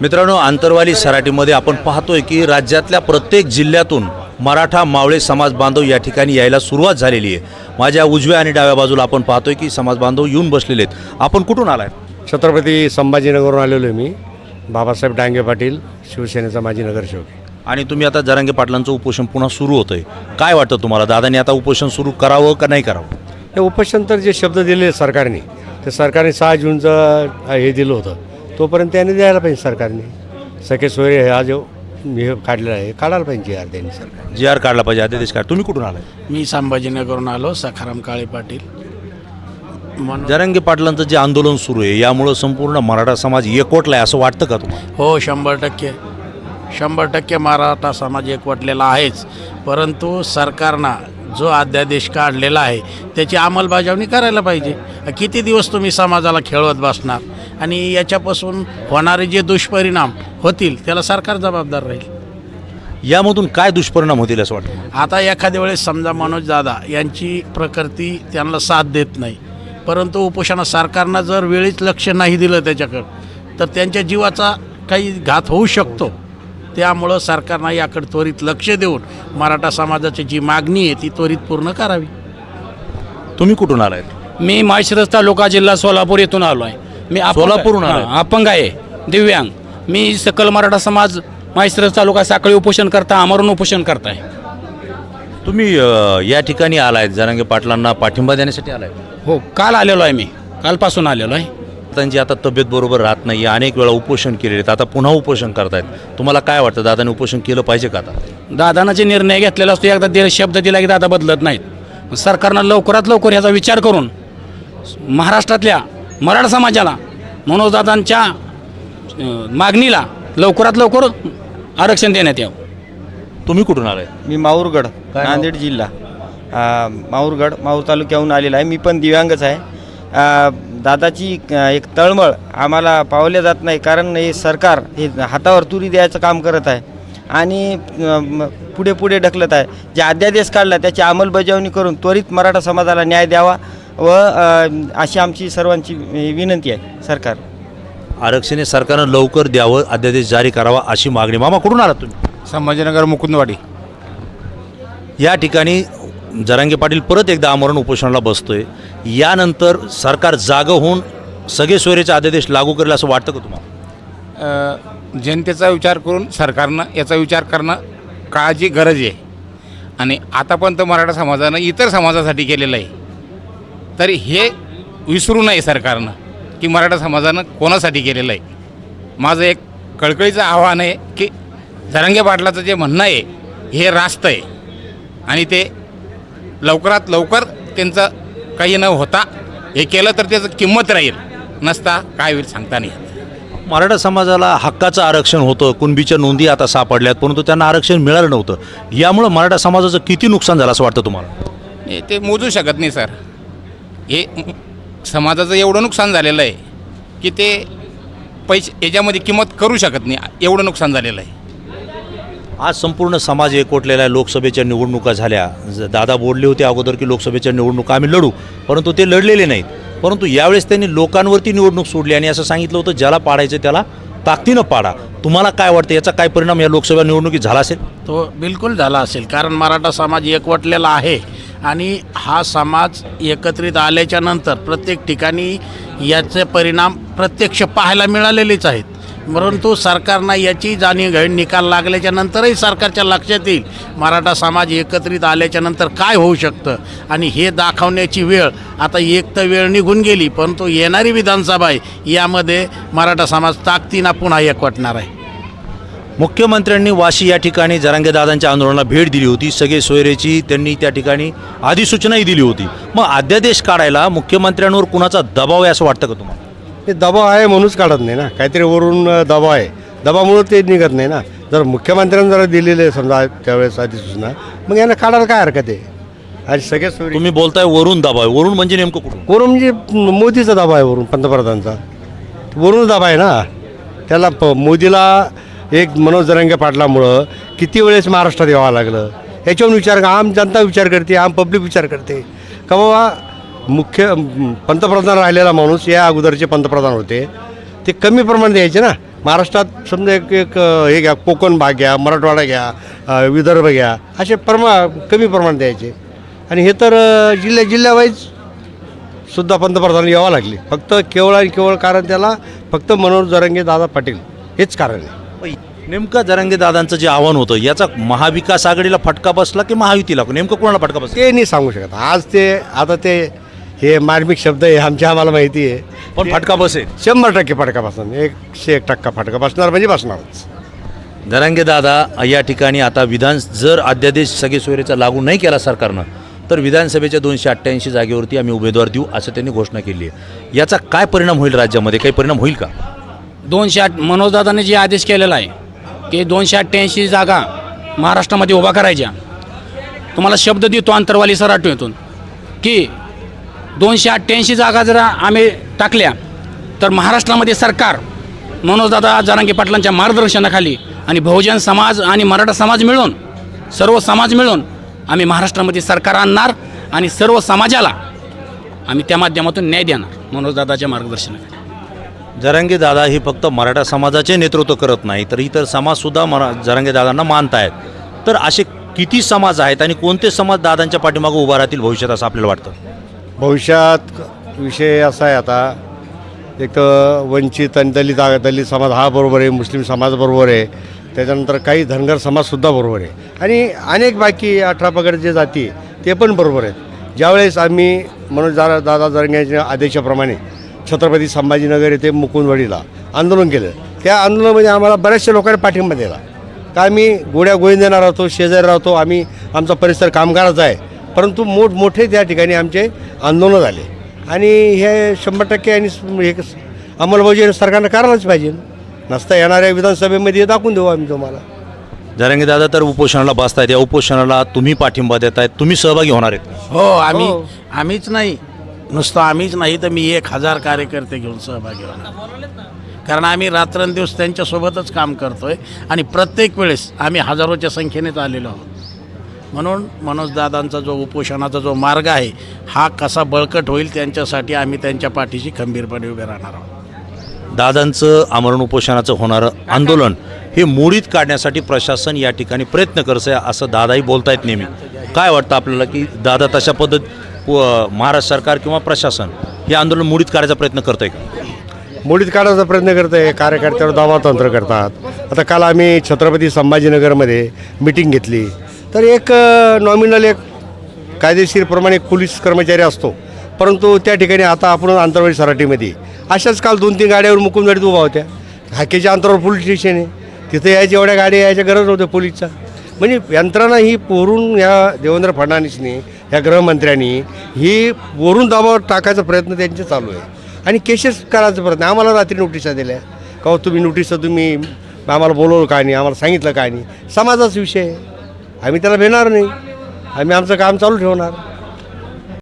मित्रांनो आंतरवाली सराटीमध्ये आपण पाहतोय की राज्यातल्या प्रत्येक जिल्ह्यातून मराठा मावळे समाज बांधव या ठिकाणी यायला सुरुवात झालेली आहे. माझ्या उजव्या आणि डाव्या बाजूला आपण पाहतोय की समाज बांधव येऊन बसलेले आहेत. आपण कुठून आलाय? छत्रपती संभाजीनगरवरून आलेलो आहे मी. बाबासाहेब डांगे पाटील शिवसेनेचा माजी नगरसेवक. आणि तुम्ही आता जरांगे पाटलांचं उपोषण पुन्हा सुरू होतंय. काय वाटतं तुम्हाला? दादांनी आता उपोषण सुरू करावं का नाही करावं? हे उपोषण तर जे शब्द दिले सरकारने ते सरकारने सहा जूनचं हे दिलं होतं. तोपर्यंत त्यांनी द्यायला पाहिजे सरकारने. सखे सोयरे हे जो हे काढलेला आहे. काढायला पाहिजे जी आर त्यांनी सरकार जी आर काढला पाहिजे. अध्यादेश काढ. तुम्ही कुठून आलाय? मी संभाजीनगरहून आलो सखाराम काळे पाटील. जरांगे पाटलांचं जे आंदोलन सुरू आहे यामुळं संपूर्ण मराठा समाज एकवटलाय असं वाटतं का तुम्हाला? हो शंभर टक्के. शंभर टक्के मराठा समाज एकवटलेला आहेच. परंतु सरकारनं जो अध्यादेश काढलेला आहे त्याची अंमलबजावणी करायला पाहिजे. किती दिवस तुम्ही समाजाला खेळवत बसणार? आणि याच्यापासून होणारे जे दुष्परिणाम होतील त्याला सरकार जबाबदार राहील. यामधून काय दुष्परिणाम होतील असं वाटतं? आता एखाद्या वेळेस समजा मनोज दादा यांची प्रकृती त्यांना साथ देत नाही परंतु उपोषणा सरकारनं जर वेळीच लक्ष नाही दिलं त्याच्याकडं तर त्यांच्या जीवाचा काही घात होऊ शकतो. त्यामुळं सरकारनं याकडे त्वरित लक्ष देऊन मराठा समाजाची जी मागणी आहे ती त्वरित पूर्ण करावी. तुम्ही कुठून आलायत? मी माळशिरस तालुका जिल्हा सोलापूर येथून आलो आहे. मी सोलापूरहून आलाय? अपंग आहे. दिव्यांग. मी सकल मराठा समाज माळशिरस तालुका साखळी उपोषण करता आमरण उपोषण करताय तुम्ही अ, या ठिकाणी आलायत जरांगे पाटलांना पाठिंबा देण्यासाठी आलाय? हो काल आलेलो आहे मी. कालपासून आलेलो आहे. त्यांची आता तब्येत बरोबर राहत नाही अनेक वेळा उपोषण केलेले आहेत. आता पुन्हा उपोषण करतायत. तुम्हाला काय वाटतं दादाने उपोषण केलं पाहिजे का आता? दादानं जे निर्णय घेतलेला असतो एकदा दे शब्द दिला की दादा बदलत नाहीत. सरकारनं लवकरात लवकर ह्याचा विचार करून महाराष्ट्रातल्या मराठा समाजाला मनोजदादांच्या मागणीला लवकरात लवकर आरक्षण देण्यात यावं. तुम्ही कुठून आलाय? मी नाव? नांदेड जिल्हा. आ, माहूरगड माहूर तालुक्याहून आलेला आहे. मी पण दिव्यांगच आहे. दादाची एक तळमळ आम्हाला पावल्या जात नाही कारण हे सरकार हे हातावर तुरी द्यायचं काम करत आहे आणि पुढे पुढे ढकलत आहे. जे अध्यादेश काढला त्याची अंमलबजावणी करून त्वरित मराठा समाजाला न्याय द्यावा. व अशी आमची सर्वांची विनंती आहे सरकार. आरक्षण हे सरकारनं लवकर द्यावं अध्यादेश जारी करावा अशी मागणी. मामा कुठून आलात तुम्ही? संभाजीनगर मुकुंदवाडी. या ठिकाणी जरांगे पाटील परत एकदा आमरण उपोषणाला बसतोय. यानंतर सरकार जागं होऊन सगळे सोयरेचे अध्यादेश लागू करेल असं वाटतं का तुम्हाला? जनतेचा विचार करून सरकारनं याचा विचार करणं काळाची गरज आहे. आणि आतापर्यंत मराठा समाजानं इतर समाजासाठी केलेलं आहे. तरी हे विसरू नये सरकारनं की मराठा समाजानं कोणासाठी केलेलं आहे. माझं एक कळकळीचं आव्हान आहे की धरंगे पाटलाचं जे म्हणणं आहे हे रास्त आहे. आणि ते लवकरात लवकर त्यांचं काही न होता हे केलं तर त्याचं किंमत राहील नसता काय होईल सांगता नाही. मराठा समाजाला हक्काचं आरक्षण होतं कुणबीच्या नोंदी आता सापडल्यात परंतु त्यांना आरक्षण मिळालं नव्हतं. यामुळं मराठा समाजाचं किती नुकसान झालं असं वाटतं तुम्हाला? ते मोजू शकत नाही सर. हे समाजाचं एवढं नुकसान झालेलं आहे की ते पैसे याच्यामध्ये किंमत करू शकत नाही. एवढं नुकसान झालेलं आहे. आज संपूर्ण समाज एकवटलेला आहे. लोकसभेच्या निवडणुका झाल्या. ज- दादा बोलले होते अगोदर की लोकसभेच्या निवडणुका आम्ही लढू. परंतु ते लढलेले नाहीत. परंतु यावेळेस त्यांनी लोकांवरती निवडणूक सोडली आणि असं सांगितलं होतं ज्याला पाडायचं त्याला ताकदीनं पाडा. तुम्हाला काय वाटतं याचा काय परिणाम या लोकसभा निवडणुकीत झाला असेल? तो बिलकुल झाला असेल. कारण मराठा समाज एकवटलेला आहे. आणि हा समाज एकत्रित आल्याच्यानंतर प्रत्येक ठिकाणी याचे परिणाम प्रत्यक्ष पाहायला मिळालेलेच आहेत. परंतु सरकारनं याची जाणीव निकाल लागल्याच्या नंतरही सरकारच्या लक्षात येईल मराठा समाज एकत्रित आल्याच्यानंतर काय होऊ शकतं. आणि हे दाखवण्याची वेळ आता एक तर वेळ निघून गेली परंतु येणारी विधानसभा आहे यामध्ये मराठा समाज ताकदीनं पुन्हा एकवटणार आहे. मुख्यमंत्र्यांनी वाशी या ठिकाणी जरांगेदादांच्या आंदोलनाला भेट दिली होती. सगळे सोयरेची त्यांनी त्या ठिकाणी अधिसूचनाही दिली होती. मग अध्यादेश काढायला मुख्यमंत्र्यांवर कुणाचा दबाव आहे असं वाटतं का तुम्हाला? हे दबाव आहे म्हणूनच काढत नाही ना. काहीतरी वरून दबाव आहे. दबामुळं ते निघत नाही ना. जर मुख्यमंत्र्यांनी जरा दिलेले समजा त्यावेळेस अधिसूचना मग यांना काढायला काय हरकत आहे? आणि सोयी तुम्ही बोलताय वरून दबाव आहे. वरून म्हणजे नेमकं कुठून? वरून म्हणजे मोदीचा दबाव आहे वरून पंतप्रधानचा. वरून दबाव आहे ना. त्याला प मोदीला एक मनोज जरंगे पाटलामुळं किती वेळेस महाराष्ट्रात यावं लागलं? याच्यावरून विचार आम जनता विचार करते आम पब्लिक विचार करते. का बाबा मुख्य पंतप्रधान राहिलेला माणूस या अगोदरचे पंतप्रधान होते. ते कमी प्रमाणात यायचे ना. महाराष्ट्रात समजा एक एक हे घ्या कोकण भाग घ्या मराठवाडा घ्या विदर्भ घ्या असे प्रमा कमी प्रमाणात द्यायचे आणि हे तर जिल्ह्या जिल्ह्यावाईज सुद्धा पंतप्रधान यावं लागले. फक्त केवळ आणि केवळ कारण त्याला फक्त मनोज जरंगे दादा पाटील हेच कारण आहे. नेमकं जरांगे दादांचं जे आव्हान होतं याचा महाविकास आघाडीला फटका बसला की महायुतीला? नेमकं कोणाला फटका बसला? ते नाही सांगू शकत. आज ते आता ते हे मार्मिक शब्द आहे आमच्या आम्हाला माहिती आहे. पण फटका बसेल. शंभर टक्के फटका बसणार. एकशे एक टक्का फटका बसणार म्हणजे बसणारच. दरांगे दादा या ठिकाणी आता विधान जर अध्यादेश सगळे सोयरेचा लागू नाही केला सरकारनं तर विधानसभेच्या दोनशे अठ्ठ्याऐंशी जागेवरती आम्ही उमेदवार देऊ असं त्यांनी घोषणा केली आहे. याचा काय परिणाम होईल राज्यामध्ये? काही परिणाम होईल का? दोनशे आठ मनोजदादाने जे आदेश केलेला आहे की दोनशे अठ्ठ्याऐंशी जागा महाराष्ट्रामध्ये उभा करायच्या. तुम्हाला शब्द देतो अंतरवाली सराटूतून की दोनशे अठ्ठ्याऐंशी जागा जर आम्ही टाकल्या तर महाराष्ट्रामध्ये सरकार मनोजदादा जरांगे पाटलांच्या मार्गदर्शनाखाली आणि बहुजन समाज आणि मराठा समाज मिळून सर्व समाज मिळून आम्ही महाराष्ट्रामध्ये सरकार आणणार आणि सर्व समाजाला आम्ही त्या माध्यमातून न्याय देणार मनोजदादाच्या मार्गदर्शनाखाली. जरांगे दादा हे फक्त मराठा समाजाचे नेतृत्व करत नाही तर इतर समाजसुद्धा मरा जरांगे दादांना मानत आहेत तर असे किती समाज आहेत आणि कोणते समाज दादांच्या पाठीमागं उभा राहतील भविष्यात असं आपल्याला वाटतं? भविष्यात विषय असा आहे आता. एक तर वंचित आणि दलित दलित समाज हा बरोबर आहे मुस्लिम समाज बरोबर आहे. त्याच्यानंतर काही धनगर समाजसुद्धा बरोबर आहे. आणि अनेक बाकी अठरा पगड जे जाती ते पण बरोबर आहेत. ज्यावेळेस आम्ही मनोज दादा दादा जरंग्याच्या आदेशाप्रमाणे छत्रपती संभाजीनगर येथे मुकुंदवाडीला आंदोलन केलं. त्या आंदोलनामध्ये आम्हाला बऱ्याचशा लोकांनी पाठिंबा दिला. का आम्ही गोड्या गोविंदेना राहतो शेजारी राहतो आम्ही आमचा परिसर कामगाराचा आहे. परंतु मोठमोठे त्या ठिकाणी आमचे आंदोलन झाले. आणि हे शंभर टक्के आणि हे कस- अंमलबजावणी सरकारनं करायलाच पाहिजे. नसता येणाऱ्या विधानसभेमध्ये हे दाखवून देऊ आम्ही तुम्हाला. जरांगे दादा तर उपोषणाला बसतायत. या उपोषणाला तुम्ही पाठिंबा देतायत. तुम्ही सहभागी होणार आहेत. हो आम्ही आम्हीच नाही. नुसतं आम्हीच नाही तर मी एक हजार कार्यकर्ते घेऊन सहभागी होणार. कारण आम्ही रात्रंदिवस त्यांच्यासोबतच काम करतो आहे आणि प्रत्येक वेळेस आम्ही हजारोच्या संख्येनेच आलेलो आहोत. म्हणून मनोजदादांचा जो उपोषणाचा जो मार्ग आहे हा कसा बळकट होईल त्यांच्यासाठी आम्ही त्यांच्या पाठीशी खंबीरपणे उभे राहणार आहोत. दादांचं आमरण उपोषणाचं होणारं आंदोलन हे मोडीत काढण्यासाठी प्रशासन या ठिकाणी प्रयत्न करत आहे असं दादाही बोलतायत नेहमी. काय वाटतं आपल्याला की दादा तशा पद्धत महाराष्ट्र सरकार किंवा प्रशासन हे आंदोलन मोडीत काढायचा प्रयत्न करत आहे का? मोडीत काढायचा प्रयत्न करत आहे कार्यकर्त्यावर दावातंत्र करतात. आता काल आम्ही छत्रपती संभाजीनगरमध्ये मिटिंग घेतली. तर एक नॉमिनल एक कायदेशीरप्रमाणे एक पोलीस कर्मचारी असतो. परंतु त्या ठिकाणी आता आपण आंतरवाडी सराटीमध्ये. अशाच काल दोन तीन गाड्यावर मुकुंदवाडीत उभा होत्या. हाकेच्या अंतरावर पोलीस स्टेशन आहे. तिथे यायच्या एवढ्या गाड्या यायच्या गरज नव्हत्या पोलीसचा म्हणजे यंत्रणा ही पोरून या देवेंद्र फडणवीसनी या गृहमंत्र्यांनी ही वरून दाबावर टाकायचा प्रयत्न त्यांचे चालू आहे. आणि केसेस करायचा प्रयत्न. आम्हाला रात्री नोटिसा दिल्या. का हो, तुम्ही नोटिसा तुम्ही आम्हाला बोलवलं काय नाही आम्हाला सांगितलं काय नाही? समाजाचा विषय आहे. आम्ही त्याला भेणार नाही. आम्ही आमचं काम चालू ठेवणार.